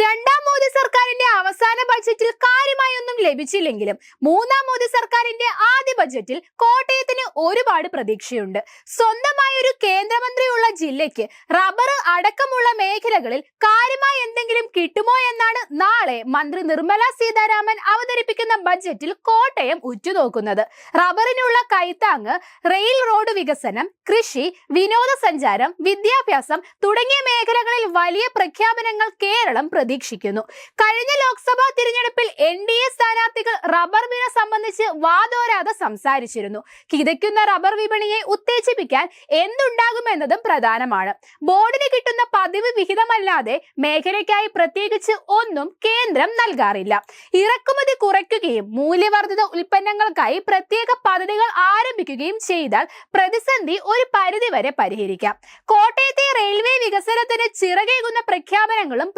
രണ്ടാം മോദി സർക്കാരിന്റെ അവസാന ബഡ്ജറ്റിൽ കാര്യമായി ഒന്നും ലഭിച്ചില്ലെങ്കിലും മൂന്നാം മോദി സർക്കാരിന്റെ ആദ്യ ബഡ്ജറ്റിൽ കോട്ടയത്തിന് ഒരുപാട് പ്രതീക്ഷയുണ്ട്. സ്വന്തമായ ഒരു കേന്ദ്രമന്ത്രിയുള്ള ജില്ലയ്ക്ക് റബ്ബർ അടക്കമുള്ള മേഖലകളിൽ കാര്യമായി എന്തെങ്കിലും കിട്ടുമോ എന്നാണ് നാളെ മന്ത്രി നിർമ്മല സീതാരാമൻ അവതരിപ്പിക്കുന്ന ബഡ്ജറ്റിൽ കോട്ടയം ഉറ്റുനോക്കുന്നത്. റബ്ബറിനുള്ള കൈത്താങ് റെയിൽ റോഡ് വികസനം കൃഷി വിനോദസഞ്ചാരം വിദ്യാഭ്യാസം തുടങ്ങിയ മേഖലകളിൽ വലിയ പ്രഖ്യാപനങ്ങൾ കേരളം പ്രതീക്ഷിക്കുന്നു. കഴിഞ്ഞ ലോക്സഭാ തിരഞ്ഞെടുപ്പിൽ എൻ ഡി എ സ്ഥാനാർത്ഥികൾ റബ്ബർ വില സംബന്ധിച്ച് വാതോരാതെ സംസാരിച്ചിരുന്നു. കിതയ്ക്കുന്ന റബ്ബർ വിപണിയെ ഉത്തേജിപ്പിക്കാൻ എന്തുണ്ടാകുമെന്നതും പ്രധാനമാണ്. ബോർഡിന് കിട്ടുന്ന പതിവ് വിഹിതമല്ലാതെ മേഖലയ്ക്കായി പ്രത്യേകിച്ച് ഒന്നും കേന്ദ്രം നൽകാറില്ല. ഇറക്കുമതി കുറയ്ക്കുകയും മൂല്യവർദ്ധിത ഉൽപ്പന്നങ്ങൾക്കായി പ്രത്യേക പദ്ധതികൾ ആരംഭിക്കുകയും ചെയ്താൽ പ്രതിസന്ധി ഒരു പരിധിവരെ പരിഹരിക്കാം. കോട്ടയത്തെ റെയിൽവേ വികസനത്തിന് ചിറകേകുന്ന പ്രഖ്യാപനങ്ങളും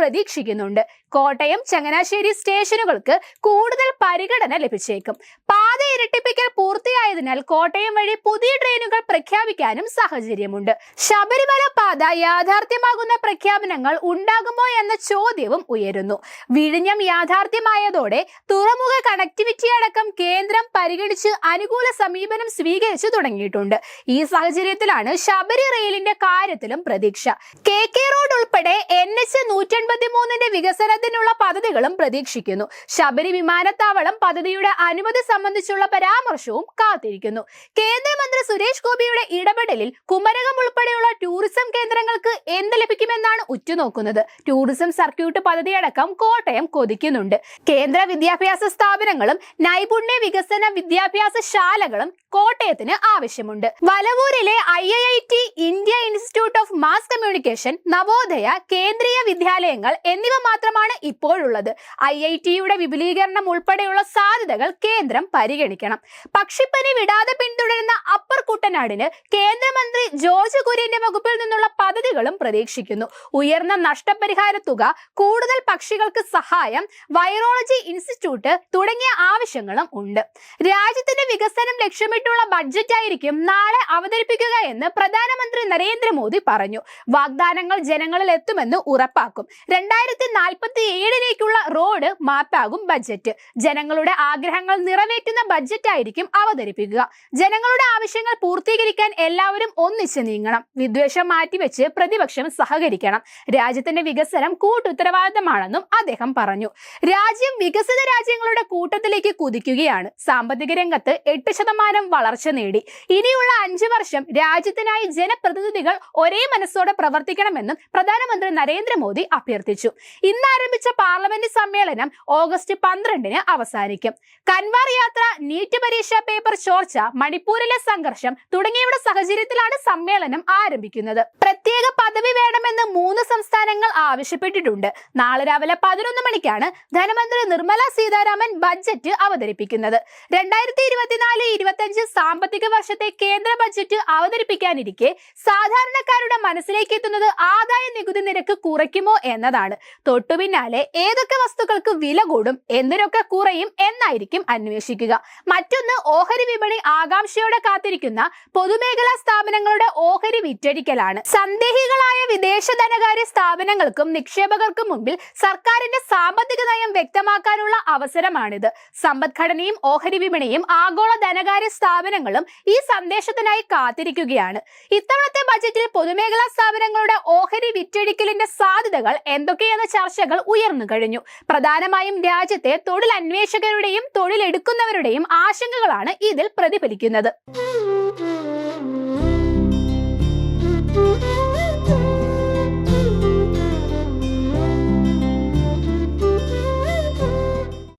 പ്രതീക്ഷിക്കുന്നുണ്ട് കോട്ടയം ചങ്ങനാശ്ശേരി സ്റ്റേഷനുകൾക്ക് കൂടുതൽ പരിഗണന ലഭിച്ചേക്കും. പാത ഇരട്ടിപ്പിക്കൽ പൂർത്തിയായതിനാൽ കോട്ടയം വഴി പുതിയ ട്രെയിനുകൾ പ്രഖ്യാപിക്കാനും സാഹചര്യമുണ്ട്. ശബരിമല പാത യാഥാർത്ഥ്യമാകുന്ന പ്രഖ്യാപനങ്ങൾ ഉണ്ടാകുമോ എന്ന ചോദ്യവും ഉയരുന്നു. വിഴിഞ്ഞം യാഥാർത്ഥ്യമായതോടെ തുറമുഖ കണക്ടിവിറ്റി അടക്കം കേന്ദ്രം പരിഗണിച്ച് അനുകൂല സമീപനം സ്വീകരിച്ചു തുടങ്ങിയിട്ടുണ്ട്. ഈ സാഹചര്യത്തിലാണ് ശബരി റെയിലിന്റെ കാര്യത്തിലും പ്രതീക്ഷ. കെ കെ റോഡ് ഉൾപ്പെടെ എൻ എച്ച് നൂറ്റൻപത്തി മൂന്നിന്റെ വികസനത്തിനുള്ള പദ്ധതികളും പ്രതീക്ഷിക്കുന്നു. ശബരി വിമാനത്താവളം പദ്ധതിയുടെ അനുമതി സംബന്ധിച്ചുള്ള പരാമർശവും കാത്തിരിക്കുന്നു. കേന്ദ്രമന്ത്രി സുരേഷ് ഗോപിയുടെ ഇടപെടലിൽ കുമരകം ഉൾപ്പെടെയുള്ള ടൂറിസം കേന്ദ്രങ്ങൾക്ക് എന്ത് ലഭിക്കുമെന്നാണ് ഉറ്റുനോക്കുന്നത്. ടൂറിസം സർക്യൂട്ട് പദ്ധതിയടക്കം കോട്ടയം കൊതിക്കുന്നുണ്ട്. കേന്ദ്ര വിദ്യാഭ്യാസ സ്ഥാപനങ്ങളും നൈപുണ്യ വികസന വിദ്യാഭ്യാസ ശാലകളും കോട്ടയത്തിന് ആവശ്യമുണ്ട്. വലവൂരിലെ I I I T India institute of mass communication Navodaya Kendriya വിദ്യാലയങ്ങൾ എന്നിവ മാത്രമാണ് ഇപ്പോഴുള്ളത്. ഐ ഐ ടിയുടെ വിപുലീകരണം ഉൾപ്പെടെയുള്ള സാധ്യതകൾ കേന്ദ്രം പരിഗണിക്കണം. പക്ഷിപ്പനി വിടാതെ പിന്തുടരുന്ന അപ്പർ കുട്ടനാടിന് കേന്ദ്രമന്ത്രി ജോർജ് കുര്യന്റെ വകുപ്പിൽ നിന്നുള്ള പദ്ധതികളും പ്രതീക്ഷിക്കുന്നു. ഉയർന്ന നഷ്ടപരിഹാര തുക കൂടുതൽ പക്ഷികൾക്ക് സഹായം വൈറോളജി ഇൻസ്റ്റിറ്റ്യൂട്ട് തുടങ്ങിയ ആവശ്യങ്ങളും ഉണ്ട്. രാജ്യത്തിന്റെ വികസനം ലക്ഷ്യമിട്ടുള്ള ബഡ്ജറ്റ് ആയിരിക്കും നാളെ അവതരിപ്പിക്കുക എന്ന് പ്രധാനമന്ത്രി നരേന്ദ്രമോദി പറഞ്ഞു. വാഗ്ദാനങ്ങൾ ജനങ്ങളിൽ എത്തുമെന്ന് ഉറപ്പാക്കും. രണ്ടായിരത്തി നാൽപ്പത്തി ഏഴിലേക്കുള്ള റോഡ് മാപ്പാകും ബഡ്ജറ്റ് ജനങ്ങളുടെ ആഗ്രഹങ്ങൾ നിറവേറ്റുന്ന ബഡ്ജറ്റ് ആയിരിക്കും അവതരിപ്പിക്കുക. ജനങ്ങളുടെ ആവശ്യങ്ങൾ പൂർത്തീകരിക്കാൻ എല്ലാവരും ഒന്നിച്ച് നീങ്ങണം. വിദ്വേഷം മാറ്റിവെച്ച് പ്രതിപക്ഷം സഹകരിക്കണം. രാജ്യത്തിന്റെ വികസനം കൂട്ടുത്തരവാദിത്തമാണെന്നും അദ്ദേഹം പറഞ്ഞു. രാജ്യം വികസിത രാജ്യങ്ങളുടെ കൂട്ടത്തിലേക്ക് കുതിക്കുകയാണ്. സാമ്പത്തിക രംഗത്ത് എട്ട് ശതമാനം വളർച്ച നേടി. ഇനിയുള്ള അഞ്ചു വർഷം രാജ്യത്തിനായി ജനപ്രതിനിധികൾ ഒരേ മനസ്സോടെ പ്രവർത്തിക്കണമെന്നും പ്രധാനമന്ത്രി നരേന്ദ്രമോദി അഭ്യർത്ഥിച്ചു. ഇന്ന് ആരംഭിച്ച പാർലമെന്റ് സമ്മേളനം ഓഗസ്റ്റ് പന്ത്രണ്ടിന് അവസാനിക്കും. കൻവാർ യാത്ര നീറ്റ് പരീക്ഷാ പേപ്പർ ചോർച്ച മണിപ്പൂരിലെ സംഘർഷം തുടങ്ങിയവയുടെ സാഹചര്യത്തിലാണ് സമ്മേളനം ആരംഭിക്കുന്നത്. പ്രത്യേക പദവി വേണമെന്ന് മൂന്ന് സംസ്ഥാനങ്ങൾ ആവശ്യപ്പെട്ടിട്ടുണ്ട്. നാളെ രാവിലെ പതിനൊന്ന് മണിക്കാണ് ധനമന്ത്രി നിർമ്മല സീതാരാമൻ ബഡ്ജറ്റ് അവതരിപ്പിക്കുന്നത്. രണ്ടായിരത്തി ഇരുപത്തിനാല് ഇരുപത്തിയഞ്ച് സാമ്പത്തിക വർഷത്തെ കേന്ദ്ര ബജറ്റ് അവതരിപ്പിക്കാനിരിക്കെ സാധാരണക്കാരുടെ മനസ്സിലേക്ക് എത്തുന്നത് ആദായ നികുതി നിരക്ക് കുറയ്ക്കുമോ എന്നതാണ്. തൊട്ടു പിന്നാലെ ഏതൊക്കെ വസ്തുക്കൾക്ക് വില കൂടും എന്തിനൊക്കെ കുറയും എന്നായിരിക്കും അന്വേഷിക്കുക. മറ്റൊന്ന് ഓഹരി വിപണി ആകാംക്ഷയോടെ കാത്തിരിക്കുന്ന പൊതുമേഖലാ സ്ഥാപനങ്ങളുടെ ഓഹരി വിറ്റഴിക്കലാണ്. സന്ദേഹികളായ വിദേശ ധനകാര്യ സ്ഥാപനങ്ങൾക്കും നിക്ഷേപകർക്കും മുമ്പിൽ സർക്കാരിന്റെ സാമ്പത്തിക നയം വ്യക്തമാക്കാനുള്ള അവസരമാണിത്. സമ്പദ്ഘടനയും ഓഹരി വിപണിയും ആഗോള ധനകാര്യ സ്ഥാപനങ്ങളും ഈ സന്ദേശത്തിനായി കാത്തിരിക്കുകയാണ്. ഇത്തവണത്തെ ബജറ്റിൽ പൊതുമേഖലാ സ്ഥാപനങ്ങളുടെ ഓഹരി വിറ്റഴിക്കലിന്റെ സാധ്യതകൾ എന്തൊക്കെയെന്ന ചർച്ചകൾ ഉയർന്നു കഴിഞ്ഞു. പ്രധാനമായും രാജ്യത്തെ തൊഴിൽ അന്വേഷകരുടെയും തൊഴിലെടുക്കുന്നവരുടെയും ആശങ്കകളാണ് ഇതിൽ പ്രതിഫലിക്കുന്നത്.